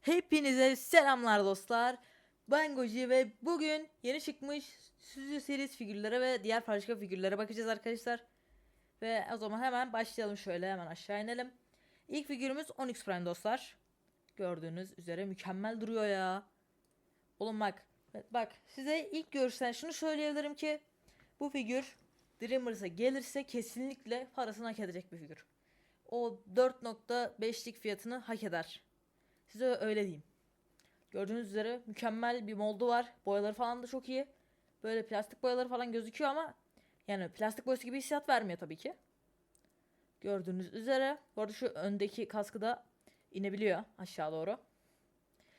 Hepinize selamlar dostlar. Ben Goji ve bugün yeni çıkmış Stüdyo Series figürlere ve diğer başka figürlere bakacağız arkadaşlar. Ve o zaman hemen başlayalım şöyle hemen aşağı inelim. İlk figürümüz Onyx Prime dostlar. Gördüğünüz üzere mükemmel duruyor ya. Oğlum bak bak size ilk görüşten şunu söyleyebilirim ki bu figür Dreamers'a gelirse kesinlikle parasını hak edecek bir figür. O 4.5'lik fiyatını hak eder. Size öyle diyeyim. Gördüğünüz üzere mükemmel bir moldu var. Boyaları falan da çok iyi. Böyle plastik boyaları falan gözüküyor ama yani plastik boyası gibi hissiyat vermiyor tabii ki. Gördüğünüz üzere. Bu arada şu öndeki kaskı da inebiliyor aşağı doğru.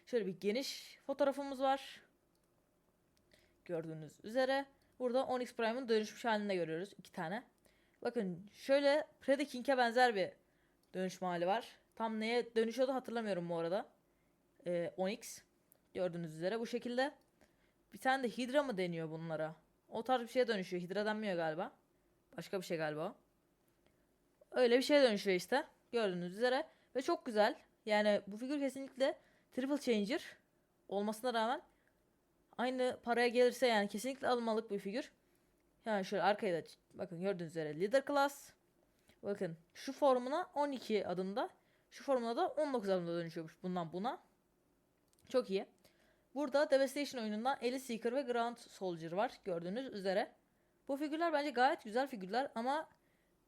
Şöyle bir geniş fotoğrafımız var. Gördüğünüz üzere. Burada Onyx Prime'ın dönüşmüş halinde görüyoruz. iki tane. Bakın şöyle Predaking'e benzer bir dönüşme hali var. Tam neye dönüşüyordu hatırlamıyorum bu arada. Ee, Onyx. Gördüğünüz üzere bu şekilde. Bir tane de Hydra mı deniyor bunlara? O tarz bir şeye dönüşüyor. Hydra denmiyor galiba. Başka bir şey galiba o. Öyle bir şeye dönüşüyor işte. Gördüğünüz üzere. Ve çok güzel. Yani bu figür kesinlikle triple changer olmasına rağmen aynı paraya gelirse yani kesinlikle alınmalık bir figür. Yani şöyle arkaya da bakın gördüğünüz üzere leader class. Bakın şu formuna 12 adımda. Şu formuna da 19 adımda dönüşüyormuş bundan buna. Çok iyi. Burada Devastation oyunundan Elite Seeker ve Ground Soldier var gördüğünüz üzere. Bu figürler bence gayet güzel figürler ama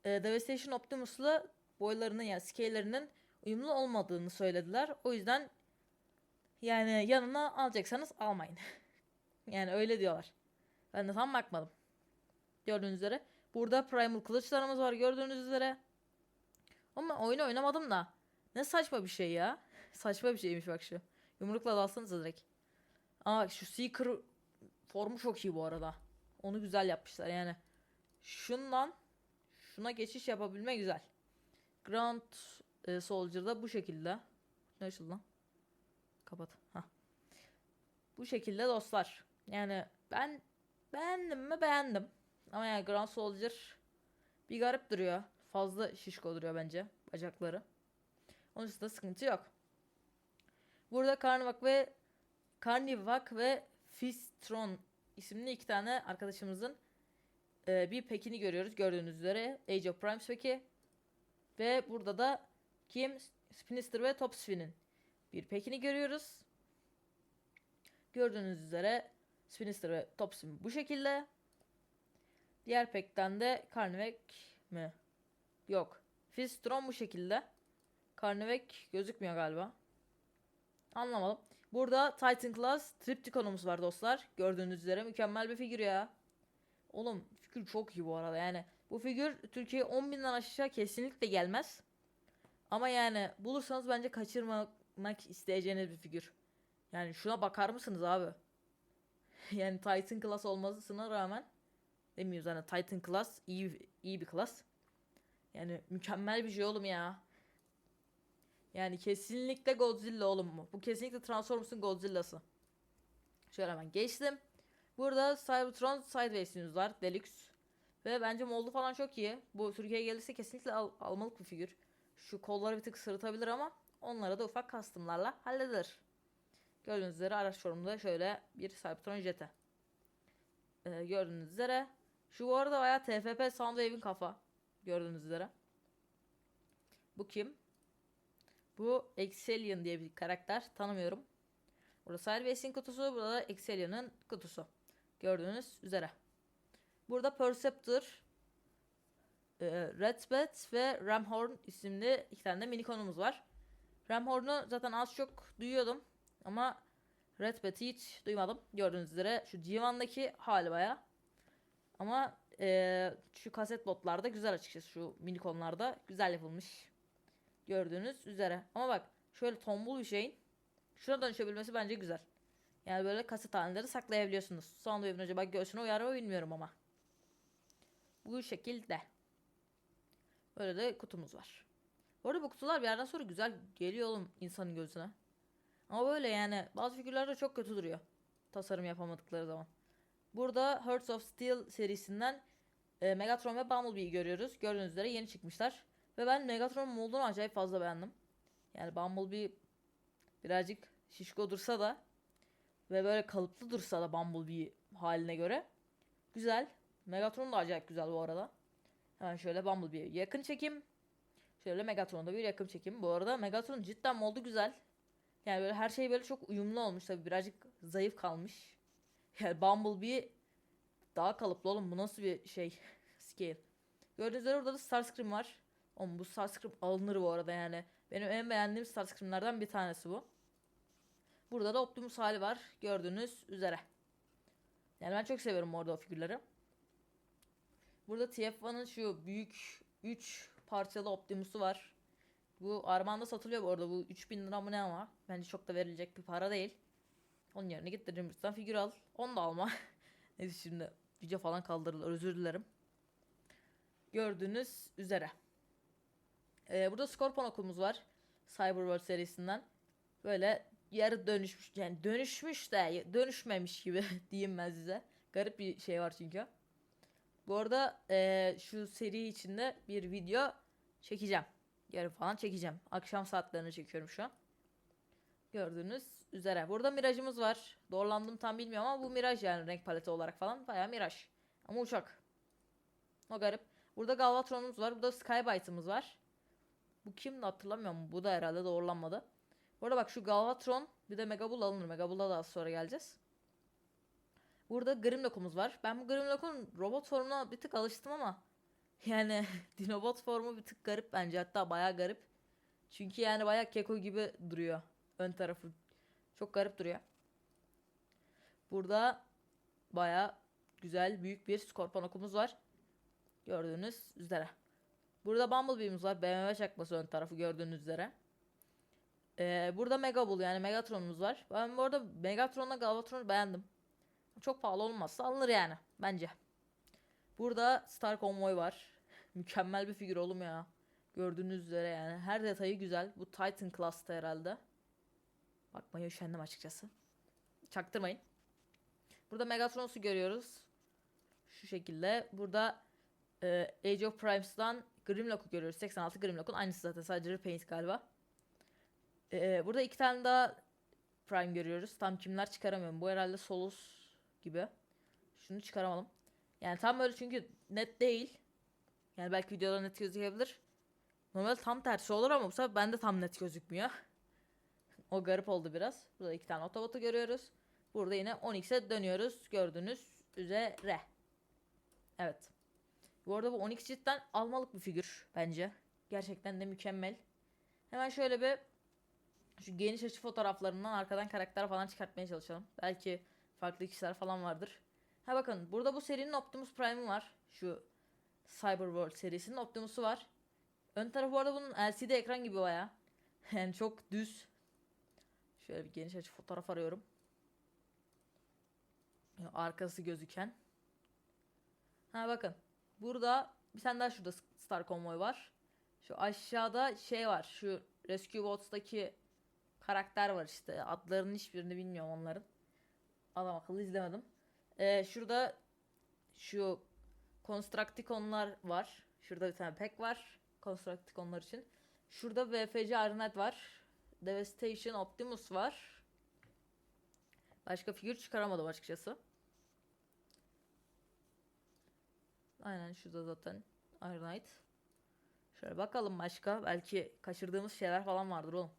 e, Devastation Optimus'la boylarının yani scale'lerinin uyumlu olmadığını söylediler. O yüzden yani yanına alacaksanız almayın. yani öyle diyorlar. Ben de tam bakmadım. Gördüğünüz üzere. Burada Primal kılıçlarımız var gördüğünüz üzere. Ama oyunu oynamadım da. Ne saçma bir şey ya. saçma bir şeymiş bak şu. Yumrukla dalsanıza direkt. Bak şu Seeker formu çok iyi bu arada. Onu güzel yapmışlar yani. Şundan şuna geçiş yapabilme güzel. Ground e, Soldier'da bu şekilde. Ne açıldı lan? Kapat. Ha. Bu şekilde dostlar. Yani ben beğendim mi beğendim. Ama yani Grand Soldier bir garip duruyor. Fazla şişko duruyor bence bacakları. Onun dışında sıkıntı yok. Burada Carnivak ve Carnivak ve Fistron isimli iki tane arkadaşımızın e, bir pekini görüyoruz. Gördüğünüz üzere Age of Primes peki. Ve burada da kim? Spinister ve Top Spin'in bir pekini görüyoruz. Gördüğünüz üzere Spinister ve Top Spin bu şekilde. Diğer pekten de Carnivek mi? Yok. Fistron bu şekilde. Carnivek gözükmüyor galiba. Anlamadım. Burada Titan Class Triptychon'umuz var dostlar. Gördüğünüz üzere mükemmel bir figür ya. Oğlum figür çok iyi bu arada yani. Bu figür Türkiye 10 binden aşağı kesinlikle gelmez. Ama yani bulursanız bence kaçırmamak isteyeceğiniz bir figür. Yani şuna bakar mısınız abi? yani Titan Class olmasına rağmen demiyoruz hani Titan Class iyi iyi bir class. Yani mükemmel bir şey oğlum ya. Yani kesinlikle Godzilla oğlum bu. Bu kesinlikle Transformers'ın Godzilla'sı. Şöyle hemen geçtim. Burada Cybertron Sideways'iniz var. Deluxe. Ve bence moldu falan çok iyi. Bu Türkiye'ye gelirse kesinlikle al almalık bir figür. Şu kolları bir tık sırıtabilir ama onlara da ufak custom'larla halledilir. Gördüğünüz üzere araç formunda şöyle bir Cybertron jeti. Ee, gördüğünüz üzere. Şu bu arada bayağı TFP Soundwave'in kafa. Gördüğünüz üzere. Bu kim? Bu Excellion diye bir karakter. Tanımıyorum. Burada Sideways'in kutusu. Burada da Excellion'ın kutusu. Gördüğünüz üzere. Burada Perceptor, e, Redbat ve Ramhorn isimli iki tane de minikonumuz var. Ramhorn'u zaten az çok duyuyordum. Ama Redbat'i hiç duymadım. Gördüğünüz üzere şu G1'daki hali baya. Ama e, şu kaset botlarda güzel açıkçası. Şu minikonlarda güzel yapılmış. Gördüğünüz üzere. Ama bak şöyle tombul bir şeyin şuna dönüşebilmesi bence güzel. Yani böyle kaset halinleri saklayabiliyorsunuz. Soundwave'in acaba göğsüne uyar mı bilmiyorum ama. Bu şekilde. Böyle de kutumuz var. Bu arada bu kutular bir yerden sonra güzel geliyor oğlum insanın gözüne. Ama böyle yani bazı figürlerde çok kötü duruyor. Tasarım yapamadıkları zaman. Burada Hearts of Steel serisinden e, Megatron ve Bumblebee'yi görüyoruz. Gördüğünüz üzere yeni çıkmışlar. Ve ben Megatron moldunu acayip fazla beğendim. Yani Bumblebee birazcık şişko dursa da ve böyle kalıplı dursa da Bumblebee haline göre güzel. Megatron da acayip güzel bu arada. Hemen şöyle Bumblebee'ye yakın çekim. Şöyle Megatron'da bir yakın çekim. Bu arada Megatron cidden moldu güzel. Yani böyle her şey böyle çok uyumlu olmuş. Tabii birazcık zayıf kalmış. Yani Bumblebee daha kalıplı oğlum. Bu nasıl bir şey? Scale. Gördüğünüz üzere orada da Starscream var. Oğlum bu Starscream alınır bu arada yani. Benim en beğendiğim Starscream'lerden bir tanesi bu. Burada da Optimus hali var. Gördüğünüz üzere. Yani ben çok seviyorum orada o figürleri. Burada TF1'ın şu büyük 3 parçalı Optimus'u var. Bu Armağan'da satılıyor bu arada. Bu 3000 lira mı ne ama. Bence çok da verilecek bir para değil. Onun yerine git Dreamworks'tan figür al. Onu da alma. Neyse şimdi video falan kaldırılır. Özür dilerim. Gördüğünüz üzere. Ee, burada Scorpion okulumuz var. Cyberworld serisinden. Böyle yarı dönüşmüş yani dönüşmüş de dönüşmemiş gibi diyeyim ben size. Garip bir şey var çünkü. Bu arada eee, şu seri içinde bir video çekeceğim. Yarın falan çekeceğim. Akşam saatlerine çekiyorum şu an. Gördüğünüz üzere. Burada Mirage'ımız var. Doğrulandım tam bilmiyorum ama bu Mirage yani renk paleti olarak falan. Bayağı Mirage. Ama uçak. O garip. Burada Galvatron'umuz var. Burada Skybite'ımız var. Bu kimdi hatırlamıyorum. Bu da herhalde doğrulanmadı. Bu arada bak şu Galvatron bir de Megabull alınır. Megabull'a da az sonra geleceğiz. Burada Grimlock'umuz var. Ben bu Grimlock'un robot formuna bir tık alıştım ama yani Dinobot formu bir tık garip bence. Hatta bayağı garip. Çünkü yani bayağı keko gibi duruyor. Ön tarafı. Çok garip duruyor. Burada bayağı güzel büyük bir Scorpion okumuz var. Gördüğünüz üzere. Burada Bumblebee'miz var. BMW çakması ön tarafı gördüğünüz üzere. Ee, burada Megabull yani Megatron'umuz var. Ben bu arada Megatron'la Galvatron'u beğendim. Çok pahalı olmazsa alınır yani bence. Burada Star Convoy var. Mükemmel bir figür oğlum ya. Gördüğünüz üzere yani her detayı güzel. Bu Titan Class'ta herhalde. Bakmaya üşendim açıkçası. Çaktırmayın. Burada Megatron'u görüyoruz. Şu şekilde. Burada e, Age of Primes'dan Grimlock'u görüyoruz. 86 Grimlock'un aynısı zaten sadece repaint galiba. E, burada iki tane daha Prime görüyoruz. Tam kimler çıkaramıyorum. Bu herhalde Solus gibi. Şunu çıkaramadım. Yani tam böyle çünkü net değil. Yani belki videoda net gözükebilir. Normal tam tersi olur ama bu sefer bende tam net gözükmüyor. o garip oldu biraz. Burada iki tane otobotu görüyoruz. Burada yine 10x'e dönüyoruz. Gördüğünüz üzere. Evet. Bu arada bu 10x cidden almalık bir figür bence. Gerçekten de mükemmel. Hemen şöyle bir şu geniş açı fotoğraflarından arkadan karakter falan çıkartmaya çalışalım. Belki farklı kişiler falan vardır. Ha bakın burada bu serinin Optimus Prime'ı var. Şu Cyberworld serisinin Optimus'u var. Ön tarafı bu arada bunun LCD ekran gibi baya. Yani çok düz. Şöyle bir geniş açı fotoğraf arıyorum. Arkası gözüken. Ha bakın. Burada bir tane daha şurada Star Convoy var. Şu aşağıda şey var. Şu Rescue Bots'taki karakter var işte. Adlarının hiçbirini bilmiyorum onların. Adam akıllı izlemedim. Ee, şurada şu Constructiconlar var. Şurada bir tane pack var. Constructiconlar için. Şurada VFC Arnet var. Devastation Optimus var. Başka figür çıkaramadım açıkçası. Aynen şurada zaten Iron Knight. Şöyle bakalım başka. Belki kaçırdığımız şeyler falan vardır oğlum.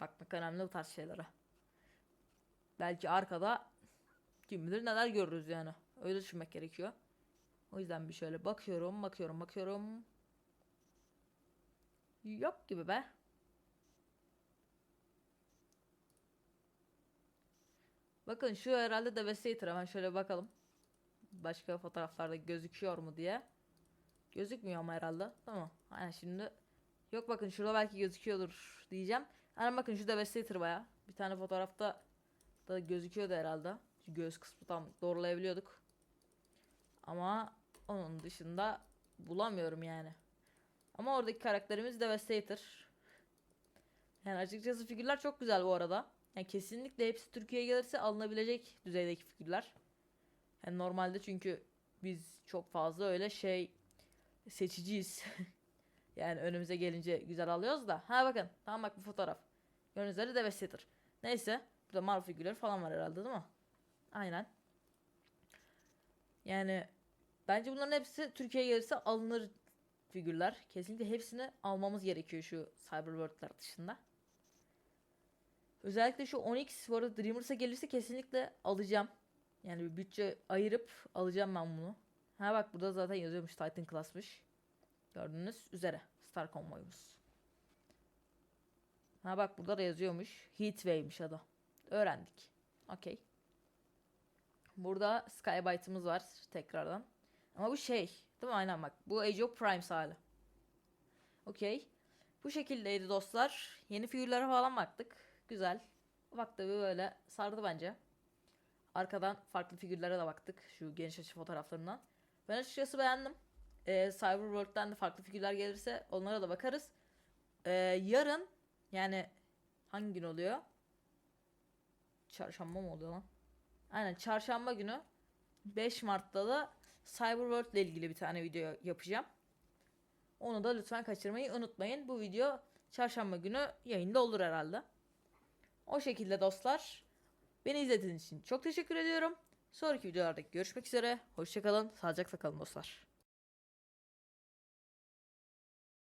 Bakmak önemli bu tarz şeylere. Belki arkada kim bilir neler görürüz yani. Öyle düşünmek gerekiyor. O yüzden bir şöyle bakıyorum, bakıyorum, bakıyorum. Yok gibi be. Bakın şu herhalde Devastator. Hemen şöyle bakalım. Başka fotoğraflarda gözüküyor mu diye. Gözükmüyor ama herhalde. Tamam. Aynen şimdi. Yok bakın şurada belki gözüküyordur diyeceğim. Aynen bakın şu Devastator baya. Bir tane fotoğrafta da gözüküyordu herhalde. Şu göğüs kısmı tam doğrulayabiliyorduk. Ama onun dışında bulamıyorum yani. Ama oradaki karakterimiz Devastator. Yani açıkçası figürler çok güzel bu arada. Yani kesinlikle hepsi Türkiye'ye gelirse alınabilecek düzeydeki figürler. Yani normalde çünkü biz çok fazla öyle şey seçiciyiz. yani önümüze gelince güzel alıyoruz da. Ha bakın. Tamam bak bu fotoğraf. Gördüğünüz üzere Devastator. Neyse. Burada Marvel figürleri falan var herhalde değil mi? Aynen. Yani bence bunların hepsi Türkiye'ye gelirse alınır figürler. Kesinlikle hepsini almamız gerekiyor şu Cyberworld'lar dışında. Özellikle şu Onyx bu arada Dreamers'a gelirse kesinlikle alacağım. Yani bir bütçe ayırıp alacağım ben bunu. Ha bak burada zaten yazıyormuş Titan Class'mış. Gördüğünüz üzere. Star konvoyumuz. Ha bak burada da yazıyormuş. Heatwave'miş adı. Öğrendik. Okey. Burada Skybite'ımız var tekrardan. Ama bu şey. Değil mi? Aynen bak. Bu Age of Primes hali. Okey. Bu şekildeydi dostlar. Yeni figürlere falan baktık. Güzel. Bak tabii böyle sardı bence. Arkadan farklı figürlere de baktık. Şu geniş açı fotoğraflarından. Ben açıkçası beğendim. Ee, Cyberworld'den de farklı figürler gelirse onlara da bakarız. Ee, yarın yani hangi gün oluyor? Çarşamba mı oluyor lan? Aynen çarşamba günü 5 Mart'ta da Cyberworld ile ilgili bir tane video yapacağım. Onu da lütfen kaçırmayı unutmayın. Bu video çarşamba günü yayında olur herhalde. O şekilde dostlar. Beni izlediğiniz için çok teşekkür ediyorum. Sonraki videolarda görüşmek üzere. Hoşçakalın. Sağlıcakla kalın dostlar.